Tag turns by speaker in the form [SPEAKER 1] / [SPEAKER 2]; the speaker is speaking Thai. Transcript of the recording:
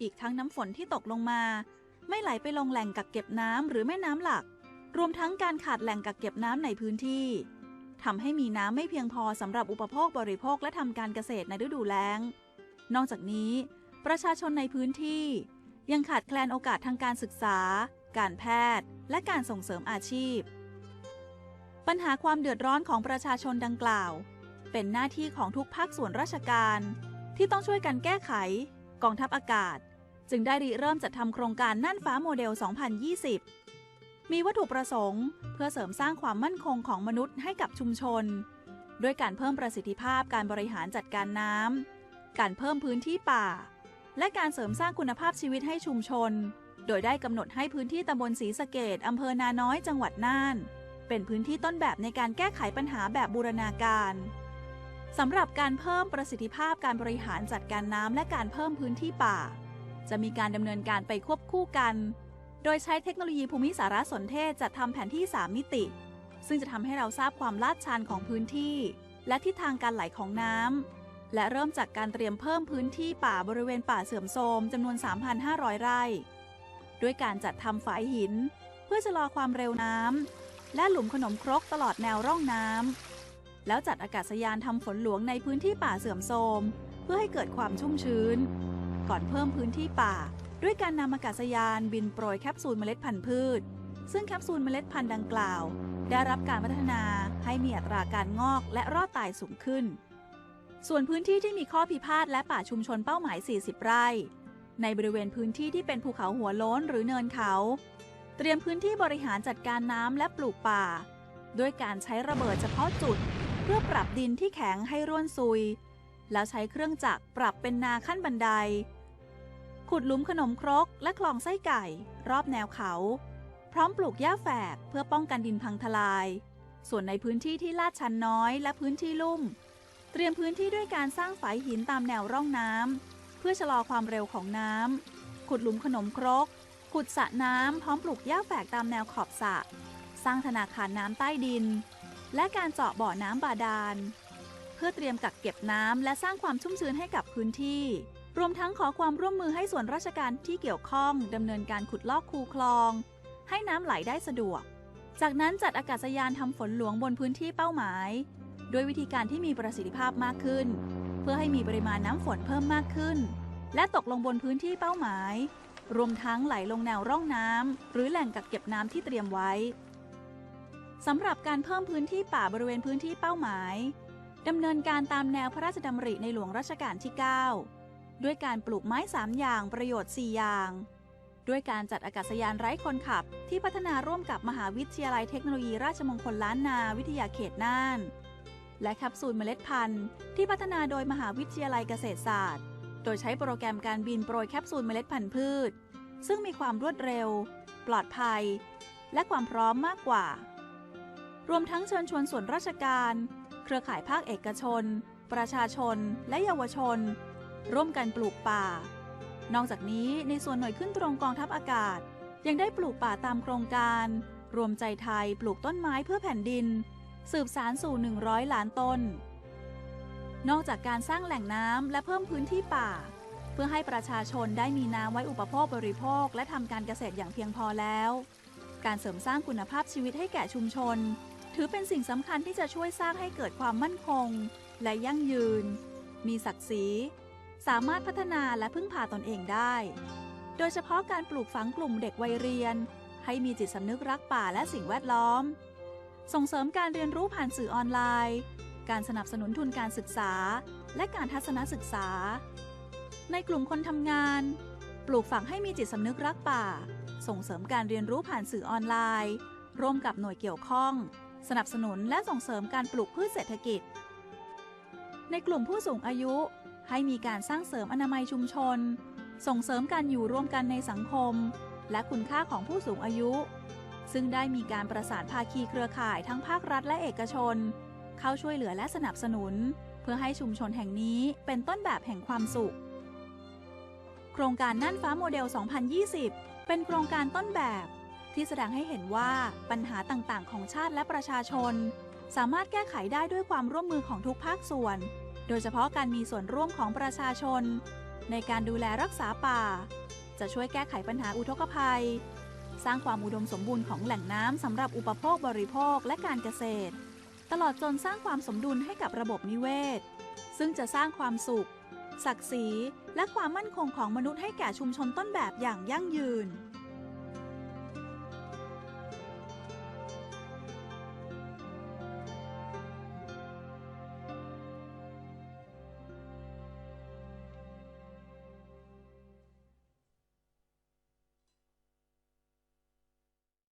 [SPEAKER 1] อีกทั้งน้ำฝนที่ตกลงมา ไม่ไหลไปลงแหล่งกักเก็บน้ำหรือแม่น้ำหลัก รวมทั้งการขาดแหล่งกักเก็บน้ำในพื้นที่ทำให้มีน้ำไม่เพียงพอสำหรับอุปโภคบริโภคและทำการเกษตรในฤดูแล้ง นอกจากนี้ ประชาชนในพื้นที่ ยังขาดแคลนโอกาสทางการศึกษา การแพทย์ และการส่งเสริมอาชีพ ปัญหาความเดือดร้อนของประชาชนดังกล่าว เป็นหน้าที่ของทุกภาคส่วนราชการ ที่ต้องช่วยกันแก้ไข กองทัพอากาศ จึงได้ริเริ่มจัดทำโครงการน่านฟ้าโมเดล 2020 มีวัตถุประสงค์ เพื่อเสริมสร้างความมั่นคงของมนุษย์ให้กับชุมชน ด้วยการเพิ่มประสิทธิภาพการบริหารจัดการน้ำ การเพิ่มพื้นที่ป่า และการเสริมสร้างคุณภาพชีวิตให้ชุมชน โดยได้กำหนดให้พื้นที่ตำบลศรีสะเกดอำเภอนาน้อยจังหวัดน่าน เป็นพื้นที่ต้นแบบในการแก้ไขปัญหาแบบบูรณาการสำหรับการเพิ่มประสิทธิภาพการบริหารจัดการน้ำและการเพิ่มพื้นที่ป่า จะมีการดำเนินการไปควบคู่กัน โดยใช้เทคโนโลยีภูมิสารสนเทศจัดทำแผนที่ 3 มิติ ซึ่งจะทำให้เราทราบความลาดชันของพื้นที่ และทิศทางการไหลของน้ำ และเริ่มจากการเตรียมเพิ่มพื้นที่ป่าบริเวณป่าเสื่อมโทรมจำนวน 3,500 ไร่ ด้วยการจัดทำฝายหิน เพื่อชะลอความเร็วน้ำและหลุมขนมครกตลอดแนวร่องน้ำ แล้วจัดอากาศยานทำฝนหลวงในพื้นที่ป่าเสื่อมโทรมเพื่อให้เกิดความชุ่มชื้น ก่อนเพิ่มพื้นที่ป่า ด้วยการนำอากาศยานบินโปรยแคปซูลเมล็ดพันธุ์พืช ซึ่งแคปซูลเมล็ดพันธุ์ดังกล่าว ได้รับการพัฒนาให้มีอัตราการงอกและรอดตายสูงขึ้น ส่วนพื้นที่ที่มีข้อพิพาทและป่าชุมชนเป้าหมาย 40 ไร่ ในบริเวณพื้นที่ที่เป็นภูเขาหัวโล้นหรือเนินเขา เตรียมพื้นที่บริหารจัดการน้ำและปลูกป่า ด้วยการใช้ระเบิดเฉพาะจุด เพื่อปรับดินที่แข็งให้ร่วนซุยแล้วใช้เครื่องจักรปรับเป็นนาขั้นบันได ขุดหลุมขนมครกและคลองไส้ไก่ รอบแนวเขา พร้อมปลูกหญ้าแฝกเพื่อป้องกันดินพังทลาย ส่วนในพื้นที่ที่ลาดชันน้อยและพื้นที่ลุ่ม เตรียมพื้นที่ด้วยการสร้างฝายหินตามแนวร่องน้ำเพื่อชะลอความเร็วของน้ำขุดหลุมขนมครก ขุดสระน้ำพร้อมปลูกหญ้าแฝกตามแนวขอบสระสร้างธนาคารน้ำใต้ดิน และการเจาะบ่อน้ำบาดาล เพื่อเตรียมกักเก็บน้ำและสร้างความชุ่มชื้นให้กับพื้นที่ รวมทั้งขอความร่วมมือให้ส่วนราชการที่เกี่ยวข้องดำเนินการขุดลอกคูคลอง ให้น้ำไหลได้สะดวก จากนั้นจัดอากาศยานทำฝนหลวงบนพื้นที่เป้าหมาย ด้วยวิธีการที่มีประสิทธิภาพมากขึ้น เพื่อให้มีปริมาณน้ำฝนเพิ่มมากขึ้น และตกลงบนพื้นที่เป้าหมาย รวมทั้งไหลลงแนวร่องน้ำหรือแหล่งกักเก็บน้ำที่เตรียมไว้สำหรับการเพิ่มพื้นที่ป่าบริเวณพื้นที่เป้าหมายดำเนินการตามแนวพระราชดำริในหลวงรัชกาลที่ 9 ด้วยการปลูกไม้ 3 อย่างประโยชน์ 4 อย่าง ด้วยการจัดอากาศยานไร้คนขับ ที่พัฒนาร่วมกับมหาวิทยาลัยเทคโนโลยีราชมงคลล้านนาวิทยาเขตน่าน และแคปซูลเมล็ดพันธุ์ ที่พัฒนาโดยมหาวิทยาลัยเกษตรศาสตร์ โดยใช้โปรแกรมการบินโปรยแคปซูลเมล็ดพันธุ์พืช ซึ่งมีความรวดเร็ว ปลอดภัย และความพร้อมมากกว่า รวมทั้งเชิญชวนส่วนราชการ เครือข่ายภาคเอกชน ประชาชน และเยาวชน ร่วมกันปลูกป่า นอกจากนี้ในส่วนหน่วยขึ้นตรงกองทัพอากาศ ยังได้ปลูกป่าตามโครงการ รวมใจไทยปลูกต้นไม้เพื่อแผ่นดิน สืบสารสู่ 100 ล้านต้น นอกจากการสร้างแหล่งน้ำและเพิ่มพื้นที่ป่า เพื่อให้ประชาชนได้มีน้ำไว้อุปโภคบริโภค และทำการเกษตรอย่างเพียงพอแล้ว การเสริมสร้างคุณภาพชีวิตให้แก่ชุมชน ถือเป็นสิ่งสำคัญที่จะช่วยสร้างให้เกิดความมั่นคง และยั่งยืน มีศักดิ์ศรี สามารถพัฒนาและพึ่งพาตนเองได้ โดยเฉพาะการปลูกฝังกลุ่มเด็กวัยเรียน ให้มีจิตสำนึกรักป่าและสิ่งแวดล้อม ส่งเสริมการเรียนรู้ผ่านสื่อออนไลน์ การสนับสนุนทุนการศึกษา และการทัศนศึกษา ในกลุ่มคนทำงาน ปลูกฝังให้มีจิตสำนึกรักป่า ส่งเสริมการเรียนรู้ผ่านสื่อออนไลน์ ร่วมกับหน่วยเกี่ยวข้อง สนับสนุนและส่งเสริมการปลูกพืชเศรษฐกิจ ในกลุ่มผู้สูงอายุ ให้มีการสร้างเสริมอนามัยชุมชน ส่งเสริมการอยู่ร่วมกันในสังคม และคุณค่าของผู้สูงอายุ ซึ่งได้มีการประสานภาคีเครือข่ายทั้งภาครัฐและเอกชน เข้าช่วยเหลือและสนับสนุน เพื่อให้ชุมชนแห่งนี้เป็นต้นแบบแห่งความสุข โครงการน่านฟ้าโมเดล 2020 เป็นโครงการต้นแบบที่แสดงให้เห็นว่าปัญหาต่างๆ ของชาติและประชาชน สามารถแก้ไขได้ด้วยความร่วมมือของทุกภาคส่วน โดยเฉพาะการมีส่วนร่วมของประชาชน ในการดูแลรักษาป่า จะช่วยแก้ไขปัญหาอุทกภัย สร้างความอุดมสมบูรณ์ของแหล่งน้ำสำหรับอุปโภคบริโภคและการเกษตร ตลอดจนสร้างความสมดุลให้กับระบบนิเวศ ซึ่งจะสร้างความสุข ศักดิ์ศรี และความมั่นคงของมนุษย์ให้แก่ชุมชนต้นแบบอย่างยั่งยืน